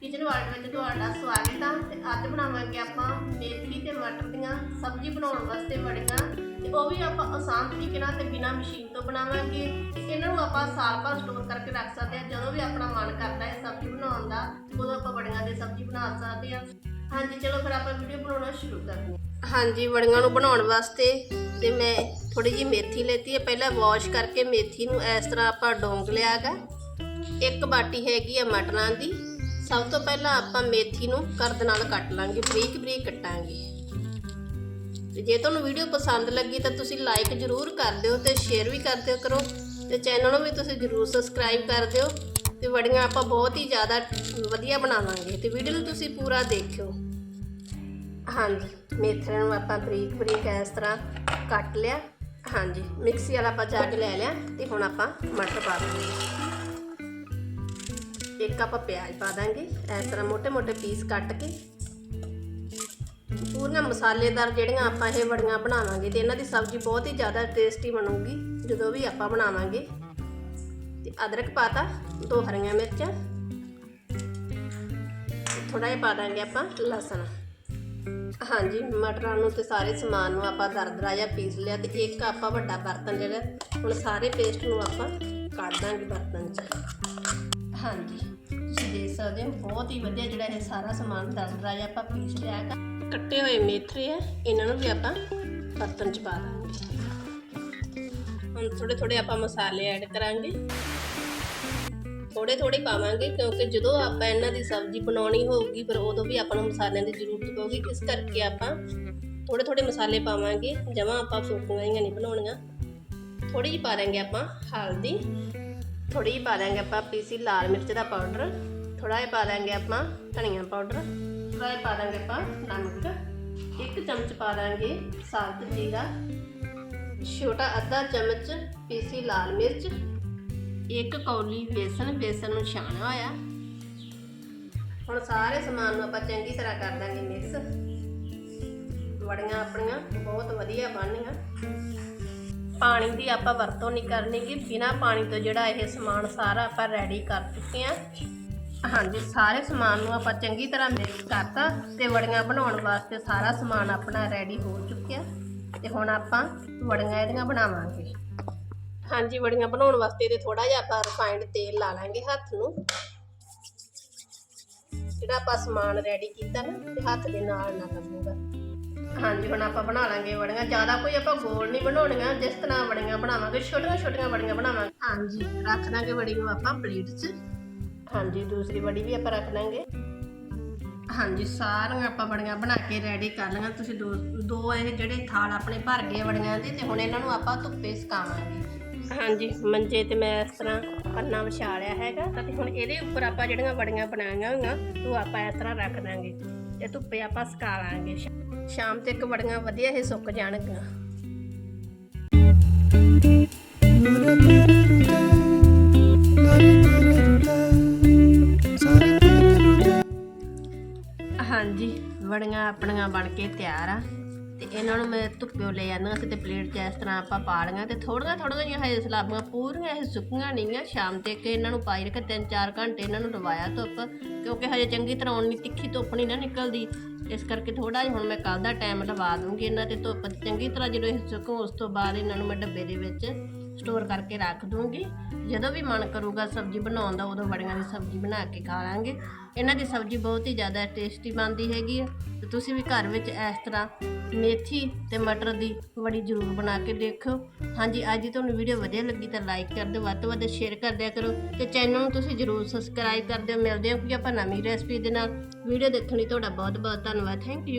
Kitchen world ਵਿੱਚ ਤੁਹਾਡਾ ਸਵਾਗਤ ਹੈ ਤੇ ਅੱਜ ਬਣਾਵਾਂਗੇ ਆਪਾਂ ਮੇਥੀ ਤੇ ਮਟਰ ਦੀਆਂ ਸਬਜ਼ੀ ਬਣਾਉਣ ਵਾਸਤੇ ਵੜੀਆਂ। ਤੇ ਉਹ ਵੀ ਆਪਾਂ ਆਸਾਨ ਤਰੀਕੇ ਨਾਲ ਤੇ ਬਿਨਾਂ ਮਸ਼ੀਨ ਤੋਂ ਬਣਾਵਾਂਗੇ। ਇਹਨਾਂ ਨੂੰ ਆਪਾਂ ਸਾਲ ਭਰ ਸਟੋਰ ਕਰਕੇ ਰੱਖ ਸਕਦੇ ਹਾਂ। ਜਦੋਂ ਵੀ ਆਪਣਾ ਮਨ ਕਰਦਾ ਹੈ ਸਬਜ਼ੀ ਬਣਾਉਣ ਦਾ, ਉਦੋਂ ਆਪਾਂ ਵੜੀਆਂ ਦੀ ਸਬਜ਼ੀ ਬਣਾ ਸਕਦੇ ਹਾਂ। ਹਾਂਜੀ, ਚਲੋ ਫਿਰ ਆਪਾਂ ਵੀਡੀਓ ਬਣਾਉਣਾ ਸ਼ੁਰੂ ਕਰਦੇ ਹਾਂ। ਹਾਂਜੀ, ਵੜੀਆਂ ਨੂੰ ਬਣਾਉਣ ਵਾਸਤੇ ਤੇ ਮੈਂ ਥੋੜੀ ਜਿਹੀ ਮੇਥੀ ਲੈਤੀ ਹੈ। ਪਹਿਲਾਂ ਵਾਸ਼ ਕਰਕੇ ਮੇਥੀ ਨੂੰ ਇਸ ਤਰ੍ਹਾਂ ਆਪਾਂ ਡੋਂਗ ਲਿਆਗਾ ਇੱਕ ਬਾਟੀ ਹੈਗੀ ਆ ਮਟਰਾਂ ਦੀ। ਸਭ ਤੋਂ ਪਹਿਲਾਂ ਆਪਾਂ ਮੇਥੀ ਨੂੰ ਕਰਦ ਨਾਲ ਕੱਟ ਲਾਂਗੇ, ਬਰੀਕ ਬਰੀਕ ਕੱਟਾਂਗੇ। ਤੇ ਜੇ ਤੁਹਾਨੂੰ ਵੀਡੀਓ ਪਸੰਦ ਲੱਗੀ ਤਾਂ ਤੁਸੀਂ ਲਾਈਕ ਜ਼ਰੂਰ ਕਰ ਦਿਓ ਤੇ ਸ਼ੇਅਰ ਵੀ ਕਰ ਦਿਓ ਕਰੋ। ਤੇ ਚੈਨਲ ਨੂੰ ਵੀ ਤੁਸੀਂ ਜ਼ਰੂਰ ਸਬਸਕ੍ਰਾਈਬ ਕਰ ਦਿਓ ਤੇ ਵੜੀਆਂ ਆਪਾਂ ਬਹੁਤ ਹੀ ਜ਼ਿਆਦਾ ਵਧੀਆ ਬਣਾਵਾਂਗੇ ਤੇ ਵੀਡੀਓ ਨੂੰ ਤੁਸੀਂ ਪੂਰਾ ਦੇਖਿਓ। ਹਾਂਜੀ ਮੇਥਰੇ ਨੂੰ ਆਪਾਂ ਬਰੀਕ ਬਰੀਕ ਇਸ ਤਰ੍ਹਾਂ ਕੱਟ ਲਿਆ। ਹਾਂਜੀ, ਮਿਕਸੀ ਵਾਲਾ ਆਪਾਂ ਜੱਗ ਲੈ ਲਿਆ ਤੇ ਹੁਣ ਆਪਾਂ ਮਟਰ ਪਾ ਦਾਂਗੇ ਇੱਕ ਆਪਾਂ ਪਿਆਜ਼ ਪਾ ਦਾਂਗੇ, ਇਸ ਤਰ੍ਹਾਂ ਮੋٹے-ਮੋٹے ਪੀਸ ਕੱਟ ਕੇ। ਪੂਰੀਆਂ ਮਸਾਲੇਦਾਰ ਜਿਹੜੀਆਂ ਆਪਾਂ ਇਹ ਵੜੀਆਂ ਬਣਾਵਾਂਗੇ ਤੇ ਇਹਨਾਂ ਦੀ ਸਬਜ਼ੀ ਬਹੁਤ ਹੀ ਜ਼ਿਆਦਾ ਟੇਸਟੀ ਬਣੂਗੀ, ਜਦੋਂ ਵੀ ਆਪਾਂ ਬਣਾਵਾਂਗੇ। ਤੇ ਅਦਰਕ ਪਾਤਾ, ਦੋ ਹਰੀਆਂ ਮਿਰਚਾਂ। ਥੋੜਾ ਜਿਹਾ ਪਾ ਦਾਂਗੇ ਆਪਾਂ ਲਸਣ। ਹਾਂਜੀ, ਮਟਰਾਂ ਨੂੰ ਤੇ ਸਾਰੇ ਸਮਾਨ ਨੂੰ ਆਪਾਂ ਦਰਦਰਾ ਜਾਂ ਪੀਸ ਲਿਆ ਤੇ ਇੱਕ ਆਪਾਂ ਵੱਡਾ ਬਰਤਨ ਜਿਹੜਾ, ਹੁਣ ਸਾਰੇ ਪੇਸਟ ਨੂੰ ਆਪਾਂ ਕੱਢ ਦਾਂਗੇ ਬਰਤਨ 'ਚ। ਹਾਂਜੀ, ਤੁਸੀਂ ਦੇਖ ਸਕਦੇ ਹੋ, ਬਹੁਤ ਹੀ ਵਧੀਆ ਜਿਹੜਾ ਇਹ ਸਾਰਾ ਸਮਾਨ ਦਰਦਰਾ ਜਿਹਾ ਆਪਾਂ ਪੀਸ ਲਿਆ ਕੱਟੇ ਹੋਏ ਮੇਥਰੇ ਆ, ਇਹਨਾਂ ਨੂੰ ਵੀ ਆਪਾਂ ਬਰਤਨ 'ਚ ਪਾ ਦਾਂਗੇ। ਹੁਣ ਥੋੜੇ ਥੋੜੇ ਆਪਾਂ ਮਸਾਲੇ ਐਡ ਕਰਾਂਗੇ। ਥੋੜੇ ਥੋੜੇ ਪਾਵਾਂਗੇ, ਕਿਉਂਕਿ ਜਦੋਂ ਆਪਾਂ ਇਹਨਾਂ ਦੀ ਸਬਜ਼ੀ ਬਣਾਉਣੀ ਹੋਊਗੀ, ਫਿਰ ਉਦੋਂ ਵੀ ਆਪਾਂ ਨੂੰ ਮਸਾਲਿਆਂ ਦੀ ਜ਼ਰੂਰਤ ਪਊਗੀ। ਇਸ ਕਰਕੇ ਆਪਾਂ ਥੋੜੇ ਥੋੜੇ ਮਸਾਲੇ ਪਾਵਾਂਗੇ, ਜਮਾ ਆਪਾਂ ਫੂਕੀਆਂ ਜਿਹੀਆਂ ਨਹੀਂ ਬਣਾਉਣੀਆਂ। ਥੋੜੀ ਜਿਹੀ ਪਾ ਦਾਂਗੇ ਆਪਾਂ ਹਲਦੀ। ਥੋੜੀ ਜਿਹੀ ਪਾ ਦਾਂਗੇ ਆਪਾਂ ਪੀਸੀ ਲਾਲ ਮਿਰਚ ਦਾ ਪਾਊਡਰ ਥੋੜਾ ਜਿਹਾ ਪਾ ਦਾਂਗੇ ਆਪਾਂ ਧਨੀਆ ਪਾਊਡਰ ਥੋੜਾ ਜਿਹਾ ਪਾ ਦਾਂਗੇ ਆਪਾਂ ਨਮਕ। ਇੱਕ ਚਮਚ ਪਾ ਦਾਂਗੇ ਸਾਬਤ ਜੀਰਾ। ਛੋਟਾ ਅੱਧਾ ਚਮਚ ਪੀਸੀ ਲਾਲ ਮਿਰਚ। ਇੱਕ ਕੌਲੀ ਬੇਸਨ ਬੇਸਨ ਨੂੰ ਛਾਣਿਆ ਹੋਇਆ ਹੁਣ ਸਾਰੇ ਸਮਾਨ ਨੂੰ ਆਪਾਂ ਚੰਗੀ ਤਰ੍ਹਾਂ ਕਰ ਦਾਂਗੇ ਮਿਕਸ ਵੜੀਆਂ ਆਪਣੀਆਂ ਬਹੁਤ ਵਧੀਆ ਬਣਨੀਆਂ। ਪਾਣੀ ਦੀ ਆਪਾਂ ਵਰਤੋਂ ਨਹੀਂ ਕਰਨੀ ਕਿ ਬਿਨਾ ਪਾਣੀ ਤੋਂ ਜਿਹੜਾ ਇਹ ਸਮਾਨ ਸਾਰਾ ਆਪਾਂ ਰੈਡੀ ਕਰ ਚੁੱਕੇ ਆ। ਹਾਂਜੀ, ਸਾਰੇ ਸਮਾਨ ਨੂੰ ਆਪਾਂ ਚੰਗੀ ਤਰ੍ਹਾਂ ਮਿਕਸ ਕਰਤਾ ਤੇ ਵੜੀਆਂ ਬਣਾਉਣ ਵਾਸਤੇ ਸਾਰਾ ਸਮਾਨ ਆਪਣਾ ਰੈਡੀ ਹੋ ਚੁੱਕਿਆ। ਤੇ ਹੁਣ ਆਪਾਂ ਵੜੀਆਂ ਇਹਦੀਆਂ ਬਣਾਵਾਂਗੇ। ਹਾਂਜੀ, ਵੜੀਆਂ ਬਣਾਉਣ ਵਾਸਤੇ ਤੇ ਥੋੜਾ ਜਿਹਾ ਆਪਾਂ ਰਿਫਾਈਨਡ ਤੇਲ ਲਾ ਲਾਂਗੇ ਹੱਥ ਨੂੰ। ਜਿਹੜਾ ਆਪਾਂ ਸਮਾਨ ਰੈਡੀ ਕੀਤਾ ਨਾ, ਤੇ ਹੱਥ ਦੇ ਨਾਲ ਨਾ ਲੱਗੂਗਾ। ਹਾਂਜੀ ਹੁਣ ਆਪਾਂ ਬਣਾ ਲਾਂਗੇ ਵੜੀਆਂ। ਜ਼ਿਆਦਾ ਕੋਈ ਆਪਾਂ ਗੋਲ ਨਹੀਂ ਬਣਾਉਣੀਆਂ ਜਿਸ ਤਰ੍ਹਾਂ ਵੜੀਆਂ ਬਣਾਵਾਂਗੇ ਛੋਟੀਆਂ ਛੋਟੀਆਂ ਵੜੀਆਂ ਬਣਾਵਾਂਗੇ। ਹਾਂਜੀ ਰੱਖ ਦਾਂਗੇ ਵੜੀ ਨੂੰ ਆਪਾਂ ਪਲੇਟ 'ਚ। ਹਾਂਜੀ ਦੂਸਰੀ ਵੜੀ ਵੀ ਆਪਾਂ ਰੱਖ ਦਾਂਗੇ। ਹਾਂਜੀ ਸਾਰੀਆਂ ਆਪਾਂ ਵੜੀਆਂ ਬਣਾ ਕੇ ਰੈਡੀ ਕਰ ਲਈਆਂ। ਤੁਸੀਂ ਦੋ ਦੋ ਇਹ ਜਿਹੜੇ ਥਾਲ ਆਪਣੇ ਭਰ ਗਏ ਵੜੀਆਂ ਦੇ ਤੇ ਹੁਣ ਇਹਨਾਂ ਨੂੰ ਆਪਾਂ ਧੁੱਪੇ ਸੁਕਾਵਾਂਗੇ। ਹਾਂਜੀ ਮੰਜੇ ਤੇ ਮੈਂ ਇਸ ਤਰ੍ਹਾਂ ਪੰਨਾ ਵਿਛਾ ਲਿਆ ਹੈਗਾ। ਤੇ ਹੁਣ ਇਹਦੇ ਉੱਪਰ ਆਪਾਂ ਜਿਹੜੀਆਂ ਵੜੀਆਂ ਬਣਾਈਆਂ ਹੋਈਆਂ ਉਹ ਆਪਾਂ ਇਸ ਤਰ੍ਹਾਂ ਰੱਖ ਦਾਂਗੇ। ਤੇ ਧੁੱਪੇ ਆਪਾਂ ਸੁਕਾ ਲਾਂਗੇ। ਸ਼ਾਮ ਤੱਕ ਵੜੀਆਂ ਵਧੀਆ ਹੀ ਸੁੱਕ ਜਾਣਗੀਆਂ। ਹਾਂਜੀ ਵੜੀਆਂ ਆਪਣੀਆਂ ਬਣ ਕੇ ਤਿਆਰ ਆ। ਇਹਨਾਂ ਨੂੰ ਮੈਂ ਧੁੱਪਿਓ ਲੈ ਜਾਂਦਾ ਸੀ ਤੇ ਪਲੇਟ 'ਚ ਇਸ ਤਰ੍ਹਾਂ ਆਪਾਂ ਪਾ ਲਈਆਂ ਤੇ ਥੋੜੀਆਂ ਥੋੜੀਆਂ ਜਿਹੀਆਂ ਹਜੇ ਸਲਾਬੀਆਂ ਪੂਰੀਆਂ ਇਹ ਸੁੱਕੀਆਂ ਨਹੀਂ ਆ ਸ਼ਾਮ ਤੱਕ ਇਹਨਾਂ ਨੂੰ ਪਾਈ ਰੱਖਿਆ, ਤਿੰਨ ਚਾਰ ਘੰਟੇ ਇਹਨਾਂ ਨੂੰ ਲਵਾਇਆ ਧੁੱਪ, ਕਿਉਂਕਿ ਹਜੇ ਚੰਗੀ ਤਰ੍ਹਾਂ ਉਨੀ ਤਿੱਖੀ ਧੁੱਪ ਨਹੀਂ ਨਾ ਨਿਕਲਦੀ। ਇਸ ਕਰਕੇ ਥੋੜਾ ਜਿਹਾ ਹੁਣ ਮੈਂ ਕੱਲ ਦਾ ਟਾਈਮ ਲਵਾ ਦੂੰਗੀ ਇਹਨਾਂ ਤੇ ਧੁੱਪ ਚੰਗੀ ਤਰ੍ਹਾਂ ਜਦੋਂ ਇਹ ਸੁੱਕੋ ਉਸ ਤੋਂ ਬਾਅਦ ਇਹਨਾਂ ਨੂੰ ਮੈਂ ਡੱਬੇ ਦੇ ਵਿੱਚ ਸਟੋਰ ਕਰਕੇ ਰੱਖ ਦੂੰਗੀ। ਜਦੋਂ ਵੀ ਮਨ ਕਰੂਗਾ ਸਬਜ਼ੀ ਬਣਾਉਣ ਦਾ, ਉਦੋਂ ਬੜੀਆਂ ਦੀ ਸਬਜ਼ੀ ਬਣਾ ਕੇ ਖਾ ਲਾਂਗੇ। ਇਹਨਾਂ ਦੀ ਸਬਜ਼ੀ ਬਹੁਤ ਹੀ ਜ਼ਿਆਦਾ ਟੇਸਟੀ ਬਣਦੀ ਹੈਗੀ ਆ। ਤੇ ਤੁਸੀਂ ਵੀ ਘਰ ਵਿੱਚ ਇਸ ਤਰ੍ਹਾਂ ਮੇਥੀ ਤੇ ਮਟਰ ਦੀ ਬੜੀ ਜ਼ਰੂਰ ਬਣਾ ਕੇ ਦੇਖੋ ਹਾਂਜੀ, ਅੱਜ ਦੀ ਤੁਹਾਨੂੰ ਵੀਡੀਓ ਵਧੀਆ ਲੱਗੀ ਤਾਂ ਲਾਈਕ ਕਰ ਦਿਓ, ਵੱਧ ਤੋਂ ਵੱਧ ਸ਼ੇਅਰ ਕਰ ਦਿਆ ਕਰੋ ਤੇ ਚੈਨਲ ਨੂੰ ਤੁਸੀਂ ਜ਼ਰੂਰ ਸਬਸਕ੍ਰਾਈਬ ਕਰ ਦਿਓ। ਮਿਲਦੇ ਹਾਂ ਕਿ ਆਪਾਂ ਨਵੀਂ ਰੈਸਪੀ ਦੇ ਨਾਲ। ਵੀਡੀਓ ਦੇਖਣ ਲਈ ਤੁਹਾਡਾ ਬਹੁਤ ਬਹੁਤ ਧੰਨਵਾਦ। Thank you